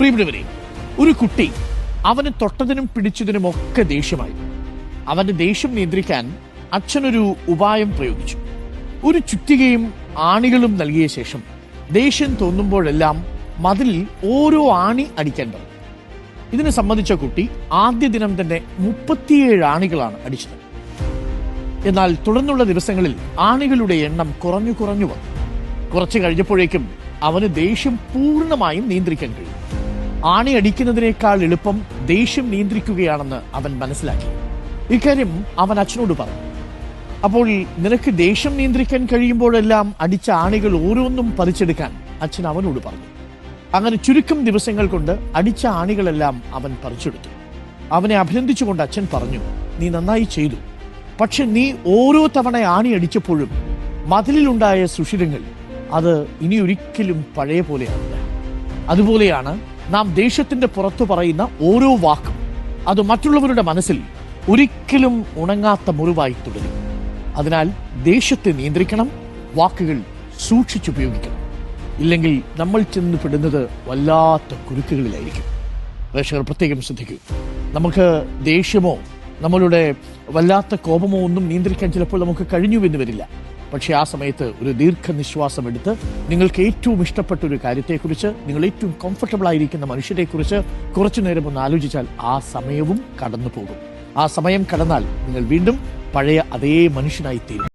പ്രിയപ്പെട്ടവരെ ഒരു കുട്ടി അവന് തൊട്ടതിനും പിടിച്ചതിനും ഒക്കെ ദേഷ്യമായി അവന്റെ ദേഷ്യം നിയന്ത്രിക്കാൻ അച്ഛനൊരു ഉപായം പ്രയോഗിച്ചു. ഒരു ചുറ്റികയും ആണികളും നൽകിയ ശേഷം ദേഷ്യം തോന്നുമ്പോഴെല്ലാം മതിലിൽ ഓരോ ആണി അടിക്കാൻ ഇതിനെ സംബന്ധിച്ച കുട്ടി ആദ്യ ദിനം തന്നെ മുപ്പത്തിയേഴ് ആണികളാണ് അടിച്ചത്. എന്നാൽ തുടർന്നുള്ള ദിവസങ്ങളിൽ ആണികളുടെ എണ്ണം കുറഞ്ഞു കുറഞ്ഞു വന്നു. കുറച്ചു കഴിഞ്ഞപ്പോഴേക്കും അവന് ദേഷ്യം പൂർണമായും നിയന്ത്രിക്കാൻ കഴിയും. ആണി അടിക്കുന്നതിനേക്കാൾ എളുപ്പം ദേഷ്യം നിയന്ത്രിക്കുകയാണെന്ന് അവൻ മനസ്സിലാക്കി. ഇക്കാര്യം അവൻ അച്ഛനോട് പറഞ്ഞു. അപ്പോൾ നിനക്ക് ദേഷ്യം നിയന്ത്രിക്കാൻ കഴിയുമ്പോഴെല്ലാം അടിച്ച ആണികൾ ഓരോന്നും പറിച്ചെടുക്കാൻ അച്ഛൻ അവനോട് പറഞ്ഞു. അങ്ങനെ ചുരുക്കം ദിവസങ്ങൾ കൊണ്ട് അടിച്ച ആണികളെല്ലാം അവൻ പറിച്ചെടുത്തു. അവനെ അഭിനന്ദിച്ചുകൊണ്ട് അച്ഛൻ പറഞ്ഞു നീ നന്നായി ചെയ്തു. പക്ഷെ നീ ഓരോ തവണ ആണി അടിച്ചപ്പോഴും മതിലിലുണ്ടായ സുഷിരങ്ങൾ അത് ഇനിയൊരിക്കലും പഴയ പോലെയാവില്ല. അതുപോലെയാണ് നാം ദേഷ്യത്തിന്റെ പുറത്തു പറയുന്ന ഓരോ വാക്കും. അത് മറ്റുള്ളവരുടെ മനസ്സിൽ ഒരിക്കലും ഉണങ്ങാത്ത മുറിവായി തുടരും. അതിനാൽ ദേഷ്യത്തെ നിയന്ത്രിക്കണം വാക്കുകൾ സൂക്ഷിച്ചുപയോഗിക്കണം ഇല്ലെങ്കിൽ നമ്മൾ ചെന്ന് പെടുന്നത് വല്ലാത്ത കുരുക്കുകളിലായിരിക്കും. പ്രേക്ഷകർ പ്രത്യേകം ശ്രദ്ധിക്കൂ. നമുക്ക് ദേഷ്യമോ നമ്മളുടെ വല്ലാത്ത കോപമോ ഒന്നും നിയന്ത്രിക്കാൻ ചിലപ്പോൾ നമുക്ക് കഴിഞ്ഞു എന്ന് വരില്ല. പക്ഷേ ആ സമയത്ത് ഒരു ദീർഘനിശ്വാസം എടുത്ത് നിങ്ങൾക്ക് ഏറ്റവും ഇഷ്ടപ്പെട്ട ഒരു കാര്യത്തെക്കുറിച്ച് നിങ്ങൾ ഏറ്റവും കംഫർട്ടബിൾ ആയിരിക്കുന്ന മനുഷ്യരെക്കുറിച്ച് കുറച്ചു നേരം ഒന്ന് ആലോചിച്ചാൽ ആ സമയവും കടന്നു പോകും ആ സമയം കടന്നാൽ നിങ്ങൾ വീണ്ടും പഴയ അതേ മനുഷ്യനായി തീരും